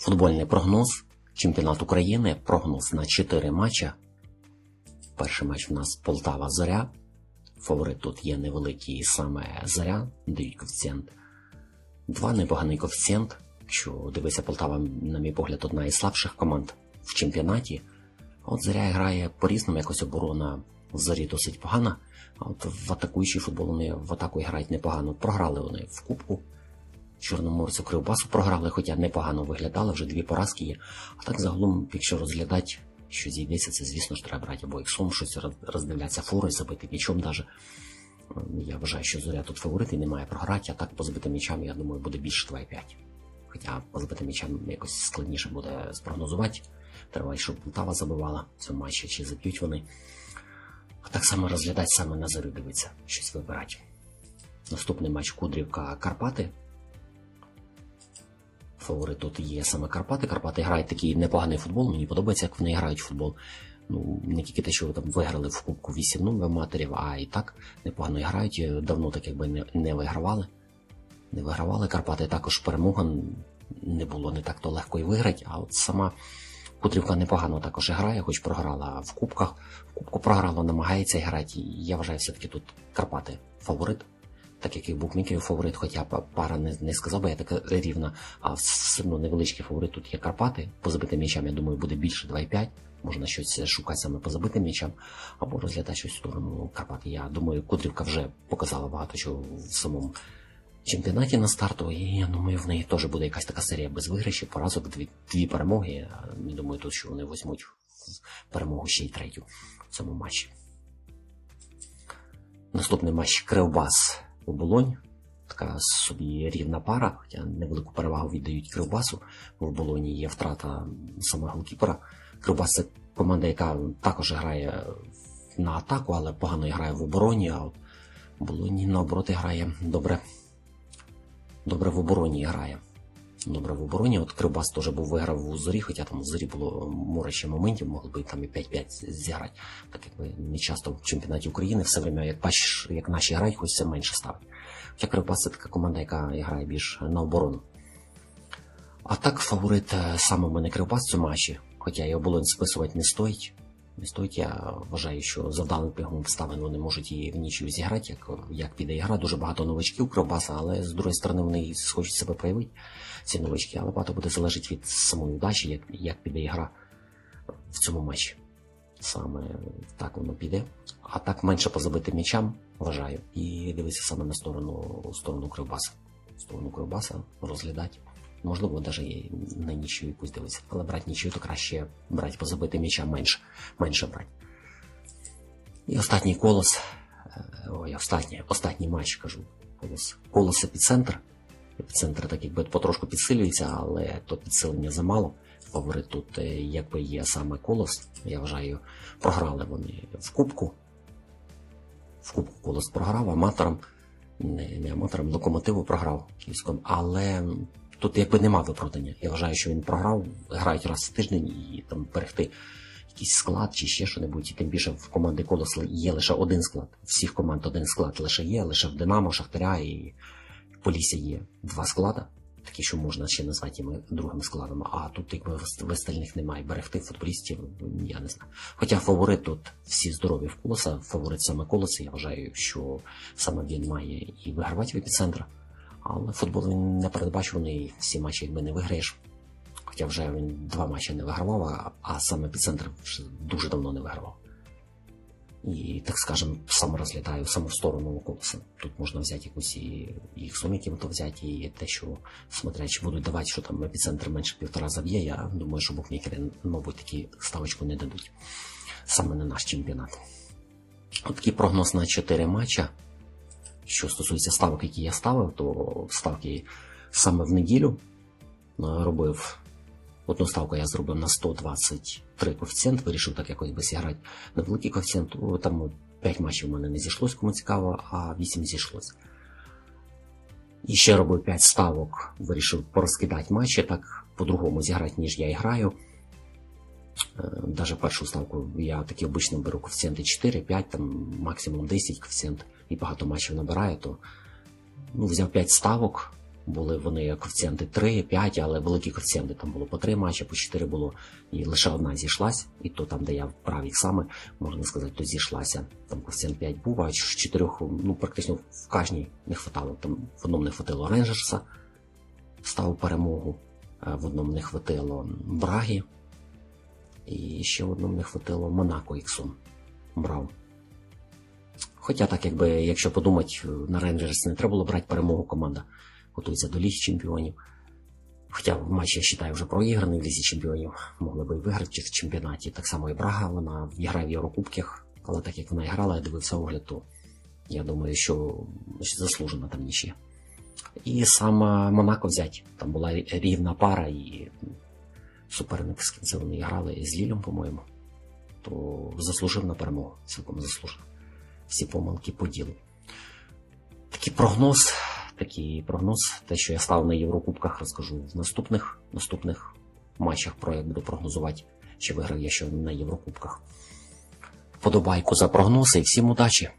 Футбольний прогноз. Чемпіонат України. Прогноз на 4 матча. Перший матч в нас Полтава Зоря. Фаворит тут є невеликий саме Зоря, дають коефіцієнт. Два непоганий коефіцієнт. Якщо дивися, Полтава, на мій погляд, одна із слабших команд в чемпіонаті. От Зоря грає по-різному, якось оборона в зорі досить погана. От в атакуючий футбол вони в атаку грають непогано. Програли вони в Кубку. Чорноморцю Кривбасу програли, хоча непогано виглядали, вже дві поразки є. А так загалом, якщо розглядати, що зійдеться, це звісно ж треба брати або іксом щось роз- роздивлятися фори, забити м'ячом даже. Я вважаю, що зоря тут фаворит і не має програти, а так по забитим м'ячам, я думаю, буде більше 2,5. Хоча по забитим м'ячам якось складніше буде спрогнозувати. Треба, щоб Полтава забивала в цьому матчі, чи заб'ють вони. А так само розглядати саме на зорю дивитися, щось вибирати. Наступний матч Кудрівка Карпати. Фаворит тут є саме Карпати. Карпати грають такий непоганий футбол. Мені подобається, як вони грають футбол. Ну, не тільки те, що там виграли в Кубку 8-0 в аматорів, а і так непогано грають. Давно так якби не, не вигравали. Не вигравали Карпати. Також перемога не було не так то легко і виграти, а от сама Кудрівка непогано також грає, хоч програла в Кубках. В Кубку програла, намагається грати. Я вважаю, все-таки тут Карпати фаворит так як і в букмекерів фаворит, хоча пара не, не сказав би, я така рівна, а все одно невеличкий фаворит тут є Карпати. По забитим м'ячам, я думаю, буде більше 2,5. Можна щось шукати саме по забитим м'ячам, або розглядати щось в сторону Карпати. Я думаю, Кудрівка вже показала багато чого в самому чемпіонаті на старту, і я думаю, в неї теж буде якась така серія без виграшів, поразок, дві, дві перемоги. Я Не думаю, тут що вони візьмуть перемогу ще й третю в цьому матчі. Наступний матч Кривбас Оболонь. Така собі рівна пара, хоча невелику перевагу віддають Кривбасу. бо В оболоні є втрата саме голкіпера. Кривбас це команда, яка також грає на атаку, але погано грає в обороні, а от Болоні наоборот грає добре. Добре в обороні грає. Добре в обороні. От Кривбас теж був виграв у зорі, хоча там у зорі було море ще моментів, могли би там і 5-5 зіграти. Так якби не часто в чемпіонаті України все время, як бачиш, як наші грають, хоч це менше ставить. Хоча Кривбас це така команда, яка грає більш на оборону. А так фаворит е, саме мене Кривбас цьому матчі, хоча і оболонь списувати не стоїть. Не я вважаю, що за вдалим пігом обставин вони можуть і в нічию зіграти, як, як піде ігра. Дуже багато новачків Кривбаса, але з другої сторони вони хочуть себе проявити, ці новачки, але багато буде залежати від самої удачі, як, як піде ігра в цьому матчі. Саме так воно піде. А так менше по забитим м'ячам, вважаю. І дивитися саме на сторону, сторону Кривбаса. Сторону Кривбаса розглядати. Можливо, навіть на нічию якусь дивитися. Але брати нічию, то краще брати по забитим м'ячам менше, менше брати. І останній колос. е, Ой, останній, останній матч кажу. Колос. Колос епіцентр. Епіцентр так якби потрошку підсилюється, але то підсилення замало. Фаворит тут е, якби є саме колос. Я вважаю, програли вони в Кубку. В Кубку колос програв аматорам, не, не аматорам, локомотиву програв київському, але тут якби нема виправдання. Я вважаю, що він програв, грають раз в тиждень і там берегти якийсь склад чи ще що-небудь. І тим більше в команди колос є лише один склад. Всіх команд один склад лише є, лише в Динамо, Шахтаря і Полісся є два склади. Такі, що можна ще назвати другим складом, а тут якби в в остальних немає. Берегти футболістів, я не знаю. Хоча фаворит тут всі здорові в колоса, фаворит саме колоса, я вважаю, що саме він має і вигравати в епіцентра. Але футбол він не передбачуваний, всі матчі якби не виграєш. Хоча вже він два матчі не вигравав, а, саме епіцентр вже дуже давно не вигравав. І, так скажем, саме розглядаю саме в сторону колеса. Тут можна взяти якусь і їх суміків, то взяти, і те, що смотря, чи будуть давати, що там епіцентр менше півтора заб'є, я думаю, що букмекери, мабуть, такі ставочку не дадуть. Саме на наш чемпіонат. От такий прогноз на 4 матча. Що стосується ставок, які я ставив, то ставки саме в неділю е, робив Одну ставку я зробив на 123 коефіцієнт, вирішив так якось би зіграти на великий коефіцієнт. Там 5 матчів у мене не зійшлось, кому цікаво, а 8 зійшлось. І ще робив 5 ставок, вирішив порозкидати матчі, так по-другому зіграти, ніж я і граю. Е, Даже першу ставку я такі обично беру коефіцієнти 4, 5, там максимум 10 коефіцієнт і багато матчів набираю, то ну, взяв 5 ставок, Були вони коефіцієнти 3, 5, але великі коефіцієнти там було по 3 матчі, по 4 було, і лише одна зійшлась, і то там, де я вправ їх саме, можна сказати, то зійшлася. Там коефіцієнт 5 був, а з 4, ну практично в кожній не хватало. Там в одному не хватило Рейнджерса, став перемогу, е, в одному не хватило Брагі, і ще в одному не хватило Монако Іксу. Брав. Хоча так, якби, якщо подумати, на Рейнджерс не треба було брати перемогу, команда готується до Ліги Чемпіонів. Хоча в матчі, я вважаю, вже проіграний в Лізі Чемпіонів, могли би і виграти в чемпіонаті. Так само і Брага, вона грає в Єврокубках, але так як вона і грала, я дивився огляд, то я думаю, що заслужена там нічия. І саме Монако взять. Там була рівна пара, і суперник, з вони грали з Лілем, по-моєму, то заслужив на перемогу, цілком заслужив. Всі помилки по ділу. Такий прогноз, такий прогноз, те, що я став на Єврокубках, розкажу в наступних, наступних матчах, про як буду прогнозувати, чи виграв я що на Єврокубках. Подобайку за прогнози і всім удачі!